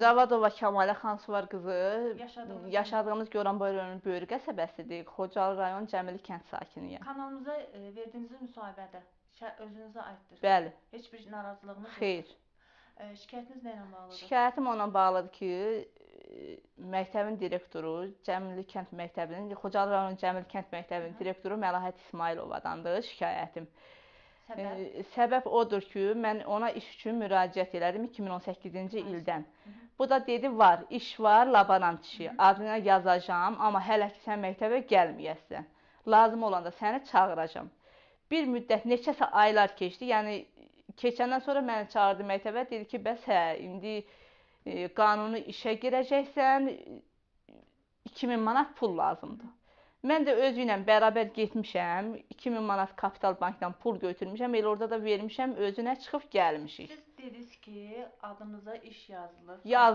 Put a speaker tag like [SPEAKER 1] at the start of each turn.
[SPEAKER 1] Cavadova Kəmalə Xansuvar qızı yaşadığımız Goranboy rayonunun Böyrü qəsəbəsidir. Xocalı rayon Cəmili kənd sakiniyəm.
[SPEAKER 2] Kanalımıza e, verdiyiniz müsahibədə özünüzə aiddir.
[SPEAKER 1] Bəli,
[SPEAKER 2] Heç bir narazılığınız yox.
[SPEAKER 1] xeyr.
[SPEAKER 2] E, şikayətiniz nə ilə bağlıdır?
[SPEAKER 1] Şikayətim onunla bağlıdır ki, e, məktəbin direktoru, Cəmili kənd məktəbinin, Xocalı rayon Cəmili kənd məktəbinin
[SPEAKER 2] Hı.
[SPEAKER 1] direktoru Məlahət İsmayılovadandır şikayətim.
[SPEAKER 2] Səbəb?
[SPEAKER 1] Səbəb odur ki, mən ona iş üçün müraciət elədim 2018-ci
[SPEAKER 2] Ay,
[SPEAKER 1] ildən.
[SPEAKER 2] Hı -hı.
[SPEAKER 1] Bu da dedi var, iş var, laborant işi.
[SPEAKER 2] Hı.
[SPEAKER 1] Adına yazacağam, amma hələ ki sən məktəbə gəlməyəsən. Lazım olanda səni çağıracağam. Bir müddət neçəsə aylar keçdi. Yəni keçəndən sonra məni çağırdı məktəbə, dedi ki, bəs hə, indi e, qanuni işə girəcəksən. e, 2000 manat pul lazımdır. Mən də özü ilə bərabər getmişəm. 2000 manat Kapital bankdan pul götürmüşəm. Elə orada da vermişəm, özünə çıxıb gəlmişik.
[SPEAKER 2] Siz dediniz ki, adınıza iş yazılır.
[SPEAKER 1] Yaz